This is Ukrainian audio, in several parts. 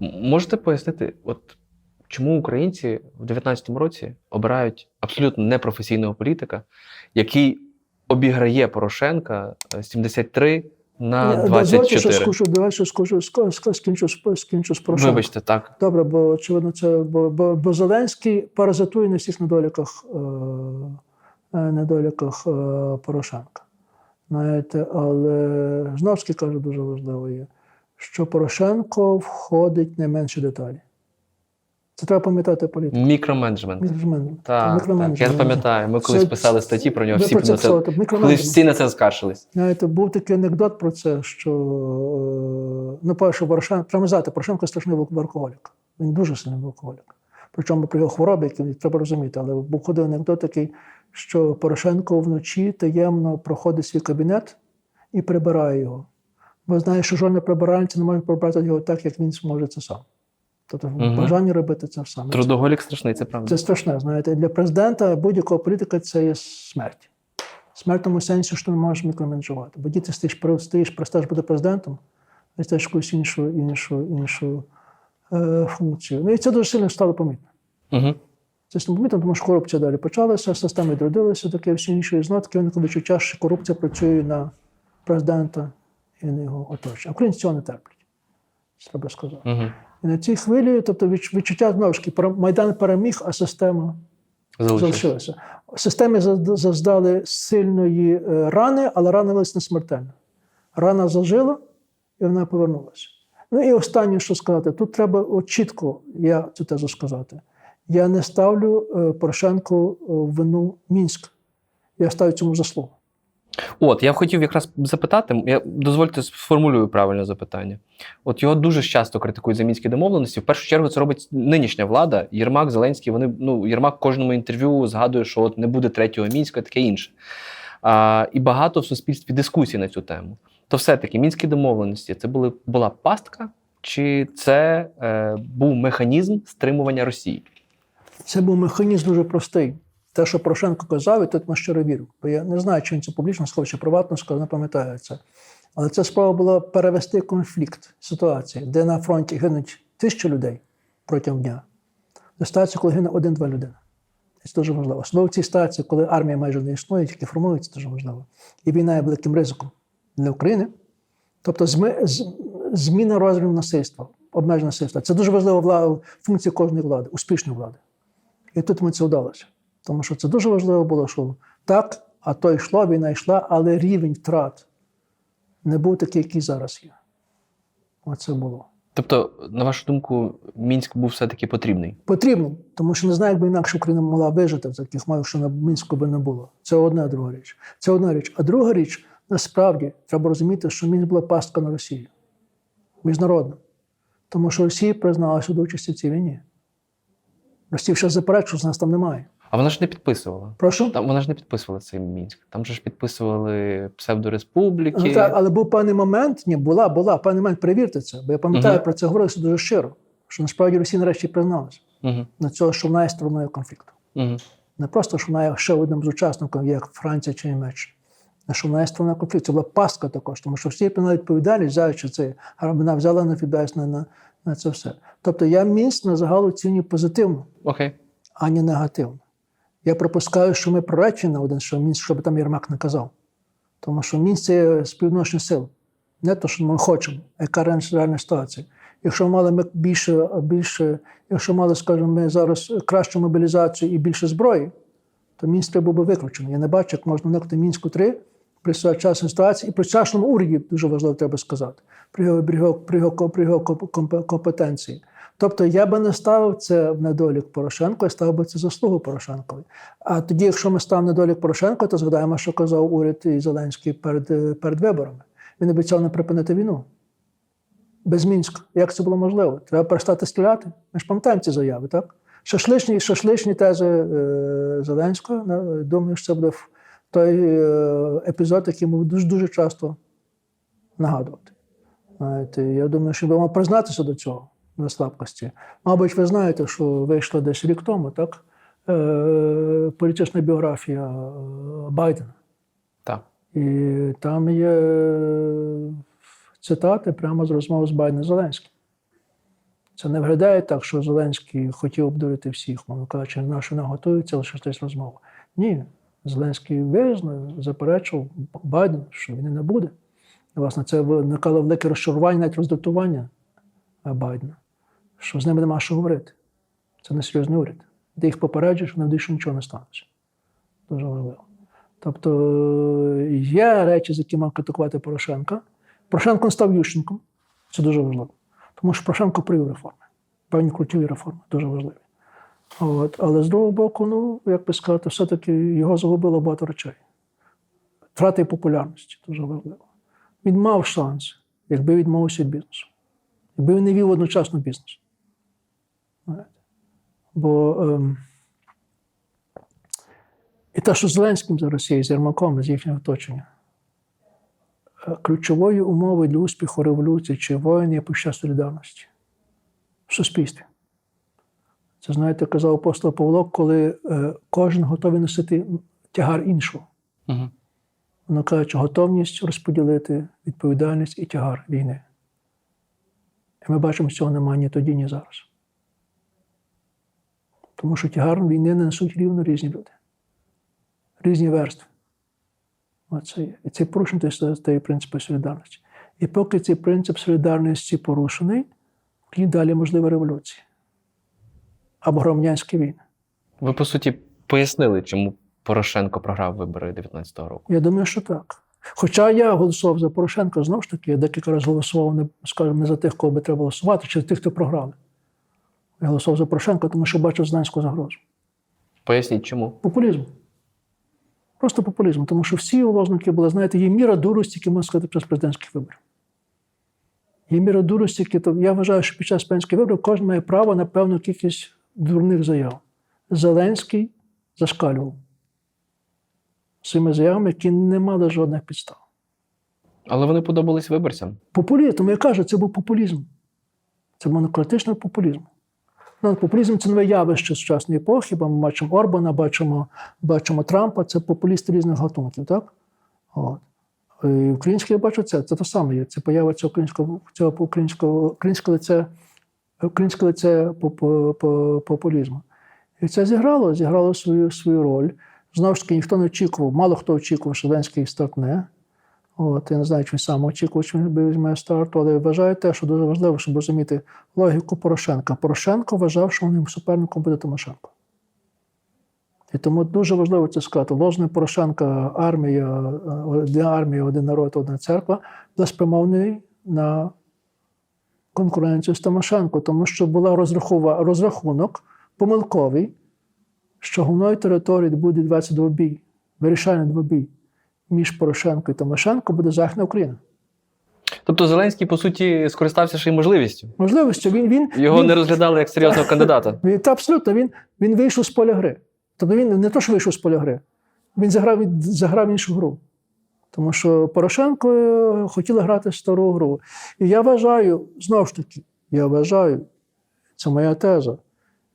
Можете пояснити, от чому українці в 19-му році обирають абсолютно непрофесійного політика, який обіграє Порошенка е, 73 на Ні, Дозвольте, що скажу, давай що скажу, ска- ска- скінчу, з- скінчу з Порошенком. Вибачте, так. Добре, бо очевидно, це бо, бо, бо Зеленський паразитує на всіх недоліках, е, е, недоліках е, Порошенка. Знаєте, але знов таки кажу, дуже важливо є, що Порошенко входить не менше деталі. Це треба пам'ятати політику. Мікроменеджмент. Мікроменеджмент. Так, так, я пам'ятаю. Ми колись Це- писали статті про нього, всі про це на це, колись всі на це скаржились. Знаєте, був такий анекдот про це, що е, ну, перше, Порошенко, треба знати, Порошенко страшний алкоголік. Він дуже сильний алкоголік. Причому при його хворобі, які треба розуміти, але був ходив анекдот такий, що Порошенко вночі таємно проходить свій кабінет і прибирає його. Бо знає, що жодна прибиральниця не може прибрати його так, як він зможе це сам. Тобто Мгм. бажання робити це сам. Трудоголік страшний, це правда. Це страшне, знаєте. Для президента будь-якого політика це є смерть. Смерть в тому сенсі, що ти не можеш мікроменеджувати. Бо діти стоїш, стоїш, перестаєш бути президентом, і стаєш якусь іншу, іншу, іншу е, функцію. Ну і це дуже сильно стало помітно. Угу. Це стало помітно, тому що корупція далі почалася, система відродилася, таке всі інші таки виникло відчуття, що корупція працює на президента на його оточення. Українці цього не терплять. Це треба сказати. Угу. І на цій хвилі, тобто відчуття знову ж таки, Майдан переміг, а система. Системі зазд- заздали сильної е, рани, але рана вилась не смертельна. Рана зажила, і вона повернулася. Ну і останнє, що сказати, тут треба от чітко я цю тезу сказати. Я не ставлю е, Порошенку е, вину Мінськ. Я ставлю цьому заслугу. От, я хотів якраз запитати, я дозвольте сформулюю правильне запитання. От його дуже часто критикують за мінські домовленості. В першу чергу це робить нинішня влада. Єрмак, Зеленський. Вони ну Єрмак в кожному інтерв'ю згадує, що от не буде третього мінська, таке інше. А, і багато в суспільстві дискусій на цю тему. То все-таки мінські домовленості це були була пастка, чи це е, був механізм стримування Росії? Це був механізм дуже простий. Те, що Порошенко казав, і тут на щиро вірю. Бо я не знаю, чи він це публічно сказав, чи приватно сказав, не пам'ятаю це. Але це справа була перевести конфлікт, ситуацію, де на фронті гинуть тисячі людей протягом дня. До ситуації, коли гине один-два людини. Це дуже важливо. Особливо в цій ситуації, коли армія майже не існує, тільки формується, дуже важливо. І війна є великим ризиком для України. Тобто зміна розміру насильства, обмеження насильства. Це дуже важлива функція кожної влади, успішної влади. І тут мені це вдалося. Тому що це дуже важливо було, що так, а то йшло, війна йшла, але рівень втрат не був такий, який зараз є. Оце було. Тобто, на вашу думку, мінськ був все-таки потрібний? Потрібно, тому що не знаю, як би інакше Україна могла вижити в таких умовах, що на Мінську би не було. Це одна друга річ. Це одна річ. А друга річ, насправді, треба розуміти, що Мінськ була пастка на Росію. Міжнародна. Тому що Росія призналася до участі в цій війні. Росія ще заперечує, що нас там немає. А вона ж не підписувала. Прошу? Там вона ж не підписувала цей мінськ. Там же ж підписували псевдореспубліки. Ну, так, але був певний момент, ні, була, була, певний момент, перевірте це. Бо я пам'ятаю, Мгм. про це говорилося дуже щиро, що насправді Росія нарешті призналася Угу. на цього, що вона є стороною конфлікту. Угу. Не просто, що вона є ще одним з учасників, як Франція чи Німеччина. А що вона є стороною конфлікту. Це була пастка також, тому що всі прийняли відповідальність, взяючи це, а вона взяла на відповідальність на, на, на це все. Тобто я міст на загал оцінюю позитивно, Окей. а не негативно. Я припускаю, що ми проречені на один, що Мінськ, що би там Єрмак не казав. Тому що Мінськ це співвідношення сил. Не те, що ми хочемо, а яка реальна ситуація. Якщо мали ми більше, більше, якщо мали, скажімо, ми зараз кращу мобілізацію і більше зброї, то Мінськ треба би виключений. Я не бачу, як можна уникнути Мінську 3 при сучасній ситуації і при сучасному уряді, дуже важливо треба сказати, при його, при його, при його компетенції. Тобто я би не ставив це в недолік Порошенко, я ставив би це заслугу Порошенкові. А тоді, якщо ми ставимо недолік Порошенко, то згадаємо, що казав уряд і Зеленський перед, е, перед виборами. Він обіцяв не припинити війну. Без Мінська. Як це було можливо? Треба перестати стріляти. Ми ж пам'ятаємо ці заяви, так? Шашличні, шашличні тези е, Зеленського. Думаю, що це буде той е, епізод, який ми дуже дуже часто нагадувати. Знаєте, я думаю, що мав признатися до цього, до слабкості. Мабуть, ви знаєте, що вийшла десь рік тому, так? Е, політична біографія е, Байдена. Так. І там є е, цитати прямо з розмови з Байденом Зеленським. Це не виглядає так, що Зеленський хотів обдурити всіх, мовно кажучи, на що не готується, лише щось розмова. Ні, Зеленський визнав, заперечував Байден, що він не буде. І, власне, це виникало велике розчарування, навіть роздратування Байдена, що з ними нема що говорити. Це не серйозний уряд. Ти їх попереджуєш, вони що нічого не станеться. Дуже важливо. Тобто е, є речі, з якими критикувати Порошенка. Порошенко став Ющенком. Це дуже важливо. Тому що Порошенко привів реформи. Певні ключові реформи, дуже важливі. От. Але з другого боку, ну, як би сказати, все-таки його загубило багато речей. Втрати популярності дуже важливо. Він мав шанс, якби відмовився від бізнесу. Якби він не вів одночасно бізнес. Бо ем, і те, що з Зеленським зараз є, з Єрмаком, з їхнього оточення, е, ключовою умовою для успіху революції чи воїн є почуття солідарності в суспільстві. Це, знаєте, казав апостол Павло, коли е, кожен готовий носити тягар іншого. Угу. Воно каже, готовність розподілити відповідальність і тягар війни. І ми бачимо, що цього немає ні тоді, ні зараз. Тому що тягар війни не несуть рівно різні люди, різні верстви. Оце є. І це порушений той принцип солідарності. І поки цей принцип солідарності порушений, тоді далі можлива революція або громадянські війни. Ви по суті пояснили, чому Порошенко програв вибори 19-го року. Я думаю, що так. Хоча я голосував за Порошенка, знову ж таки, я декілька разів голосував не, скажімо, не за тих, кого би треба голосувати, чи за тих, хто програли. Я голосував за Порошенка, тому що бачив Зеленську загрозу. Поясніть, чому? Популізм. Просто популізм. Тому що всі лозунги були, знаєте, є міра дурості, які можна сказати під час президентських виборів. Є міра дурості, які то я вважаю, що під час президентських виборів кожен має право на певну кількість дурних заяв. Зеленський зашкалював своїми заявами, які не мали жодних підстав. Але вони подобались виборцям. Популізм, тому я кажу, це був популізм. Це монократичний популізм. Ну, популізм це нове явище сучасної епохи, бо ми бачимо Орбана, бачимо, бачимо Трампа, це популісти різних гатунків, так? От. І українське я бачу це, це те саме є. Це поява цього українського, цього українського, українське лице, українське лице популізму. І це зіграло, зіграло свою, свою роль. Знову ж таки, ніхто не очікував, мало хто очікував, що Зеленський стартне. От, я не знаю, чи він сам очікував, чи він візьме старту, але вважаю те, що дуже важливо, щоб розуміти логіку Порошенка. Порошенко вважав, що ним суперником буде Тимошенко. І тому дуже важливо це сказати. Лозунг Порошенка армія, одна армія, один народ, одна церква, був спрямований на конкуренцію з Тимошенко, тому що була розрахунок помилковий, що головною територією буде 22 бій, вирішальний двобій між Порошенко і Тимошенко буде Західна Україна. Тобто Зеленський, по суті, скористався ще й можливістю. Можливо, що він, він, Його він, не розглядали як серйозного кандидата. він та абсолютно він, він вийшов з поля гри. Тобто він не то, що вийшов з поля гри, він заграв, заграв іншу гру. Тому що Порошенко е, хотіли грати стару гру. І я вважаю, знову ж таки, я вважаю, це моя теза.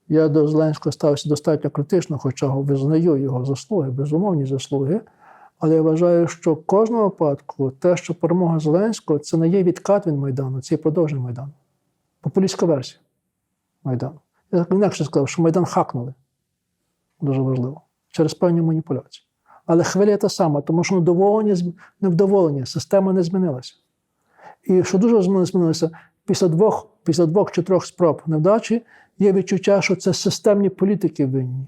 Я до Зеленського ставився достатньо критично, хоча визнаю його заслуги, безумовні заслуги. Але я вважаю, що в кожному випадку те, що перемога Зеленського, це не є відкат від Майдану, це є продовження Майдану. Популістська версія Майдану. Я так інакше сказав, що Майдан хакнули. Дуже важливо. Через певні маніпуляції. Але хвиля та сама, тому що невдоволення, невдоволення, система не змінилася. І що дуже змінилося, після двох, після двох чи трьох спроб невдачі є відчуття, що це системні політики винні.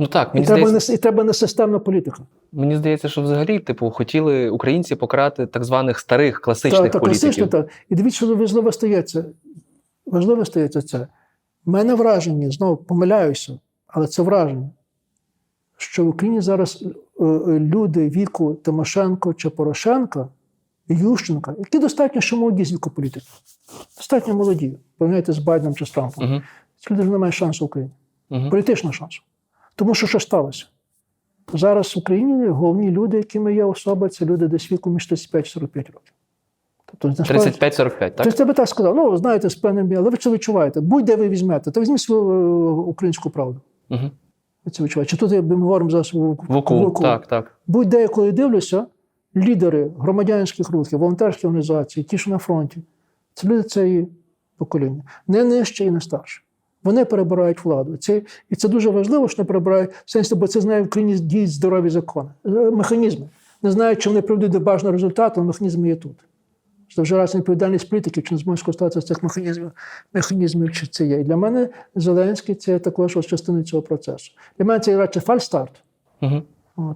Ну так, І мені треба, не, і треба не системна політика. мені здається, що взагалі, типу, хотіли українці покарати так званих старих класичних Так, так, політиків. класично, так. І дивіться, що важливо стається. Важливо стається це. У мене враження, знову помиляюся, але це враження, що в Україні зараз е, е, люди віку Тимошенко чи Порошенка Ющенка, які достатньо ще молоді з віку політики. Достатньо молоді, порівняйте з Байденом чи з Трампом. Угу. Ці люди вже не мають шансу в Україні. Угу. Політичного шансу. Тому що що сталося? Зараз в Україні головні люди, якими є особи, це люди десь віку між 35-45 років. Тобто, 35-45, так? Тобто я би так сказав, ну, знаєте, з певним, але ви це відчуваєте. Будь-де ви візьмете, то візьміть свою е, українську правду. Угу. Ви це відчуваєте. Чи тут ми говоримо зараз в Вуку, так, так. Будь-де, коли дивлюся, лідери громадянських рухів, волонтерських організацій, ті, що на фронті, це люди цієї покоління. Не нижче і не старше. Вони перебирають владу. Це, і це дуже важливо, що не перебирають в сенсі, бо це знає в країні діють здорові закони, е, механізми. Не знаю, чи вони приведуть до бажаного результату, але механізми є тут. Це вже раз відповідальність політиків, чи не зможуть скористатися з цих механізмів, механізмів, чи це є. І для мене Зеленський це також ось частина цього процесу. Для мене це радше фальстарт. Угу.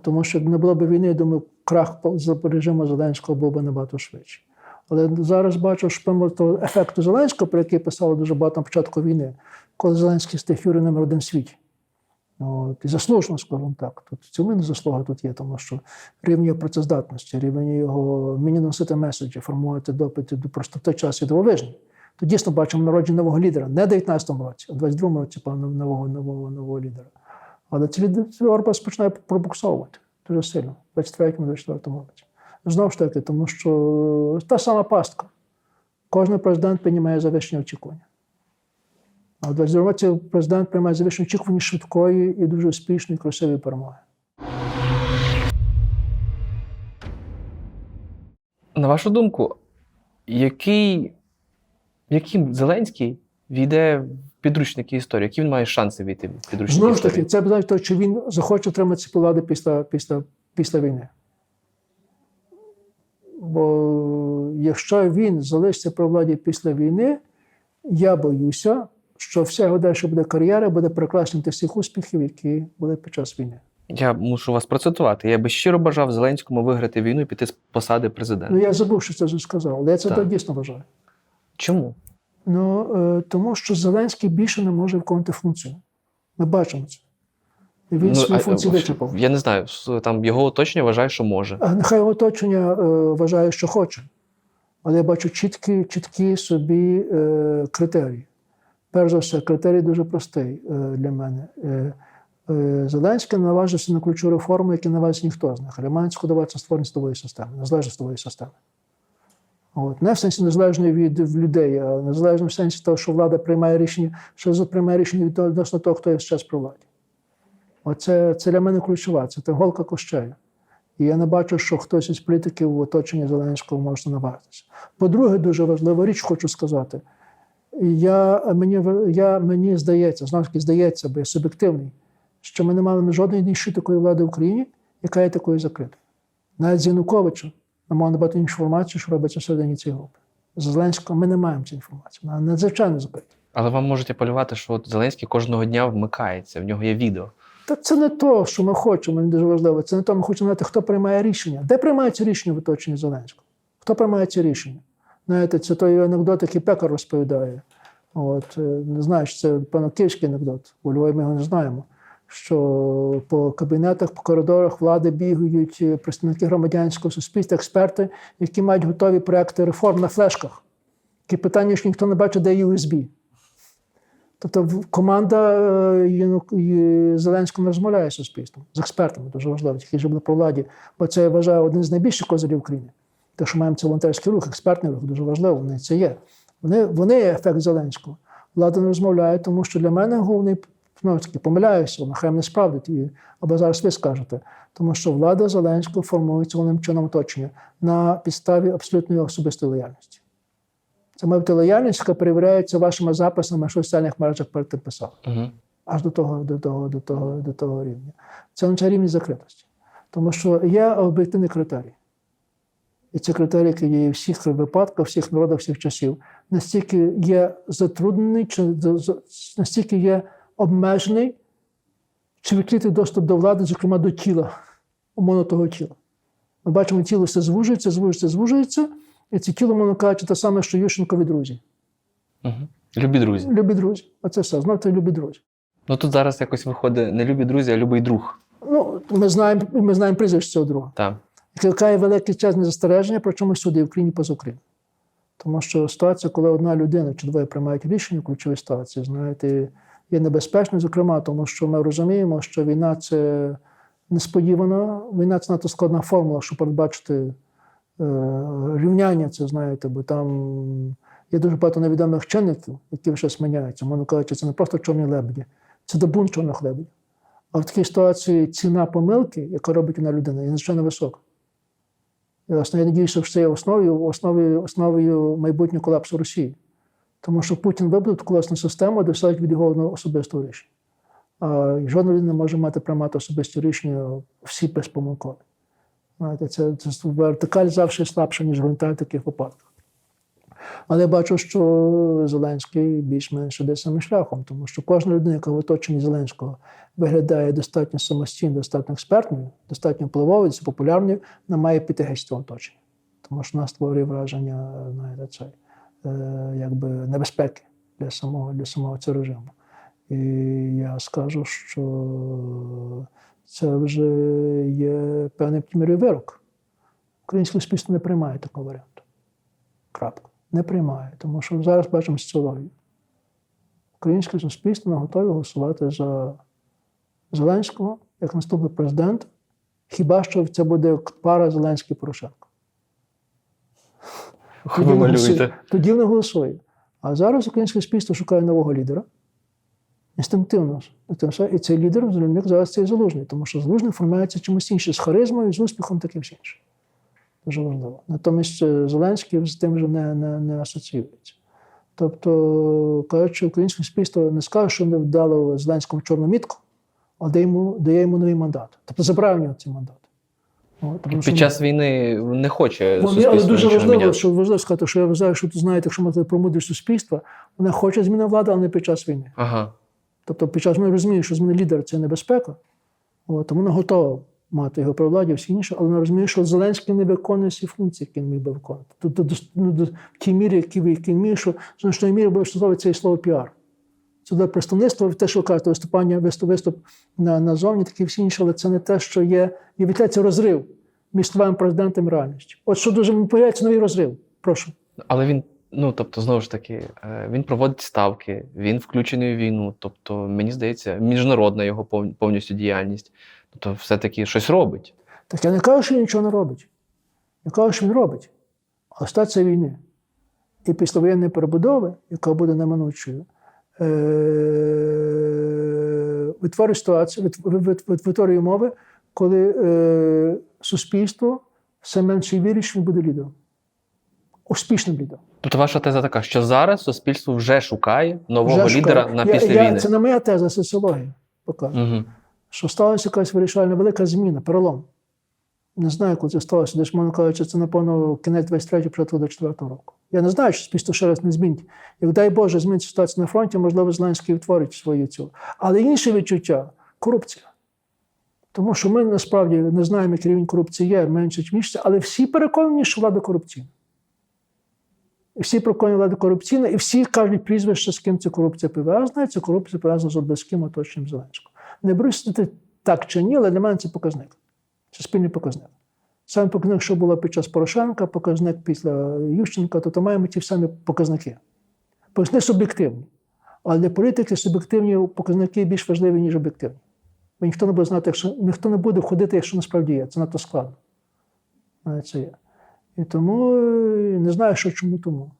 Тому що не було б війни, я думаю, крах режиму Зеленського був би набагато швидше. Але зараз бачу, помимо того ефекту Зеленського, про який писали дуже багато на початку війни, коли Зеленський став фюрер номер один в світі. От, і заслужено, скажімо так. Тут не заслуга тут є, тому що рівень його працездатності, рівень його вміння носити меседжі, формувати допити до просто в той час і дивовижний. То дійсно бачимо народження нового лідера. Не в 19-му році, а в 22-му році певно, нового, нового, нового лідера. Але цей Орбас починає пробуксовувати дуже сильно, в 23-му, 24-му році. Знову ж таки, тому що та сама пастка. Кожен президент приймає завищені очікування. А в 22 році президент приймає завищені очікування швидкої і дуже успішної, красивої перемоги. На вашу думку, який, яким Зеленський війде в підручники історії? Які він має шанси війти в підручники Знову ж історії? таки, це питання того, чи він захоче отримати влади після, після, після війни. Бо якщо він залишиться при владі після війни, я боюся, що вся його далі буде кар'єра буде перекраснити всіх успіхів, які були під час війни. Я мушу вас процитувати. Я би щиро бажав Зеленському виграти війну і піти з посади президента. Ну я забув, що це вже сказав, але я це Так. так. дійсно вважаю. Чому? Ну, е, тому що Зеленський більше не може виконувати функцію. Ми бачимо це. Він свої Ну, а- функції а, вичерпав. Я не знаю, там його оточення вважає, що може. А нехай його оточення е, вважає, що хоче. Але я бачу чіткі, чіткі собі е, критерії. Перш за все, критерій дуже простий е, для мене. Е, е, Зеленський наважився на ключову реформу, яку наважився ніхто з них. Реманську даватися створення судової системи, незалежної системи. От. Не в сенсі незалежної від людей, а незалежно в сенсі того, що влада приймає рішення, що приймає рішення відносно того, хто є зараз при владі. Оце це для мене ключова, це голка кощею. І я не бачу, що хтось із політиків в оточенні Зеленського може наважитися. По-друге, дуже важлива річ, хочу сказати. Я, мені, я, мені здається, знову таки здається, бо я суб'єктивний, що ми не мали жодної іншої такої влади в Україні, яка є такою закритою. Навіть з Януковича ми маємо набагато інформацію, що робиться всередині цієї групи. З Зеленського ми не маємо цієї інформації. Вона надзвичайно закрита. Але вам можуть апелювати, що от Зеленський кожного дня вмикається, в нього є відео. Та це не то, що ми хочемо, мені дуже важливо. Це не то, ми хочемо знати, хто приймає рішення. Де приймаються рішення в оточенні Зеленського? Хто приймає ці рішення? Знаєте, це той анекдот, який пекар розповідає. От, е, не знаю, чи це певно анекдот, у Львові ми його не знаємо. Що по кабінетах, по коридорах влади бігають е, представники громадянського суспільства, експерти, які мають готові проекти реформ на флешках. Такі питання, що ніхто не бачить, де USB. Тобто команда е, Зеленського не розмовляє з суспільством, з експертами, дуже важливо, які ж були про владі. Бо це я вважаю один з найбільших козирів України. Те, що маємо це волонтерський рух, експертний рух, дуже важливо, вони це є. Вони, вони є ефект Зеленського. Влада не розмовляє, тому що для мене головний ж таки помиляюся, нехай мене справдять, і, або зараз ви скажете. Тому що влада Зеленського формується головним чином оточення на підставі абсолютної особистої лояльності. Це бути лояльність, яка перевіряється вашими записами, що в соціальних мережах перед тим писали. Угу. Аж до того, до того, до того, до того рівня. Це означає рівень закритості. Тому що є об'єктивний критерій. І ці критерії, які є у всіх випадках, всіх народах, всіх часів, настільки є затруднений, чи настільки є обмежений, чи відкритий доступ до влади, зокрема до тіла, умовно того тіла. Ми бачимо, тіло все звужується, звужується, звужується, і це тіло, мовно кажучи, те саме, що Ющенкові друзі. Угу. Любі друзі. Любі друзі. Оце все. Знов це любі друзі. Ну тут зараз якось виходить не любі друзі, а любий друг. Ну, ми знаємо, ми знаємо прізвище цього друга. Так. Яке величезне застереження, причому сюди в Україні поза Україною. Тому що ситуація, коли одна людина чи двоє приймають рішення в ключовій ситуації, знаєте, є небезпечною, зокрема, тому що ми розуміємо, що війна це несподівано, війна це надто складна формула, щоб передбачити рівняння, це знаєте, бо там є дуже багато невідомих чинників, які щось міняються. Мовно кажучи, це не просто чорні лебеді, це добун чорних лебедів. А в такій ситуації ціна помилки, яка робить одна людина, є надзвичайно висока. І, власне, я надіюся, що це є основою, основою, основою майбутнього колапсу Росії. Тому що Путін вибудує колесну систему, де все від його особистого рішення. А жодна людина не може мати приймати особисті рішення всі безпомилкові. Знаєте, це, це вертикаль завжди слабша, ніж горизонталь в таких випадках. Але я бачу, що Зеленський більш-менш іде самим шляхом, тому що кожна людина, яка в оточенні Зеленського виглядає достатньо самостійно, достатньо експертною, достатньо впливовою, популярною, вона має піти геть з цього оточення. Тому що вона створює враження знаєте, це, е, якби небезпеки для самого, для самого цього режиму. І я скажу, що це вже є певний мірою вирок. Українське суспільство не приймає такого варіанту. Крапка. Не приймає. Тому що зараз бачимо соціологію. Українське суспільство не готове голосувати за Зеленського як наступний президент. Хіба що це буде пара Зеленський Порошенко? Голосує. Тоді не голосує. А зараз українське суспільство шукає нового лідера. Інстинктивно. І цей лідер для них зараз це і залужний, тому що залужний формується чимось іншим, з харизмою, з успіхом, таким всім іншим. Дуже важливо. Натомість е, Зеленський з тим вже не, не, не асоціюється. Тобто, кажучи, українське суспільство не скаже, що не вдало Зеленському чорну мітку, а дає йому, дає йому новий мандат. Тобто забирає в нього цей мандат. От, тому що Під час війни не хоче суспільство але дуже важливо, міняти. що важливо сказати, що я вважаю, що ти знаєте, якщо мати про мудрість суспільства, вона хоче зміни влади, але не під час війни. Ага. Тобто, під час війни розуміє, що зміни лідера це небезпека, от, тому вона готова мати його при владі, всі інше, але вона розуміє, що Зеленський не виконує всі функції, які він міг би виконувати. Тобто, ну, в тій мірі, які він міг, що значної мірі обов'язково це і слово піар. Це до представництва, те, що кажете, виступання, виступ, виступ на, назовні, такі всі інші, але це не те, що є. І відкляється розрив між словами президентом і реальністю. От що дуже появляється новий розрив. Прошу. Але він, ну тобто, знову ж таки, е, він проводить ставки, він включений у війну. Тобто, мені здається, міжнародна його повністю діяльність. Тобто, все-таки щось робить. Так я не кажу, що він нічого не робить. Я кажу, що він робить. Ситуація війни. І післявоєнної перебудови, яка буде неминучою, е- витворює ситуацію, вит- вит- вит- витворює умови, коли е- суспільство все менше вірить, що він буде лідером. Успішним лідером. Тобто, ваша теза така, що зараз суспільство вже шукає нового Вже лідера шукає. на Я- після я- війни. Це не моя теза, соціологія показує. Угу. що сталася якась вирішальна велика зміна, перелом. Не знаю, коли це сталося. Десь, можна кажучи, це, напевно, кінець 23 початку 24 року. Я не знаю, що суспільство ще раз не змінить. Як дай Боже, зміниться ситуація на фронті, можливо, Зеленський відтворить свою цю. Але інше відчуття корупція. Тому що ми насправді не знаємо, який рівень корупції є, менше чи більше, але всі переконані, що влада корупційна. Всі переконані, влада корупційна, і всі кажуть прізвище, з ким ця корупція пов'язана, і ця корупція пов'язана з близьким оточенням Зеленського. Не берусь судити так чи ні, але для мене це показник. Це спільний показник. Саме показник, що було під час Порошенка, показник після Ющенка, то, маємо ті самі показники. Показники суб'єктивні. Але для політики суб'єктивні показники більш важливі, ніж об'єктивні. Бо ніхто не буде знати, якщо ніхто не буде ходити, якщо насправді є. Це надто складно. Це є. І тому е, не знаю, що чому тому.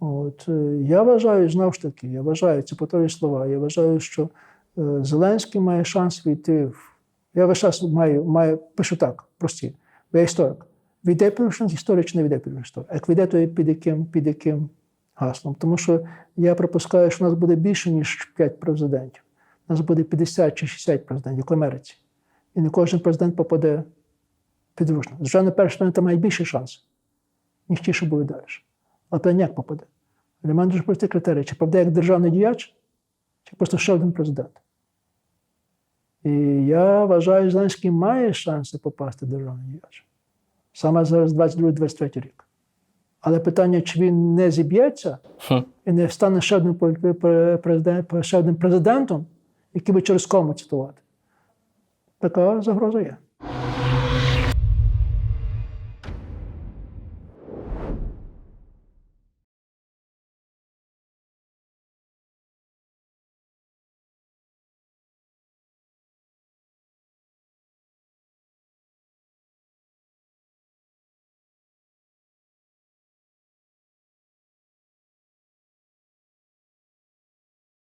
От, е, я вважаю, знову ж таки, я вважаю, це повторюю слова, я вважаю, що е, Зеленський має шанс війти в. Я весь час маю, маю, пишу так, прості, бо я історик. Війде під історію чи не війде історію? Як війде, то під яким, під яким гаслом? Тому що я припускаю, що у нас буде більше, ніж 5 президентів. У нас буде 50 чи 60 президентів, як в Америці. І не кожен президент попаде підручно. Звичайно, перший президент має більший шанс, ніж ті, що були далі. Але питання як попаде? Для мене дуже простий критерій: чи попаде як державний діяч, чи просто ще один президент. І я вважаю, що Зеленський має шанси попасти в державний діяч. Саме зараз 22-23 рік. Але питання, чи він не зіб'ється і не стане ще одним, президент- ще одним президентом, який би через кому цитувати, така загроза є.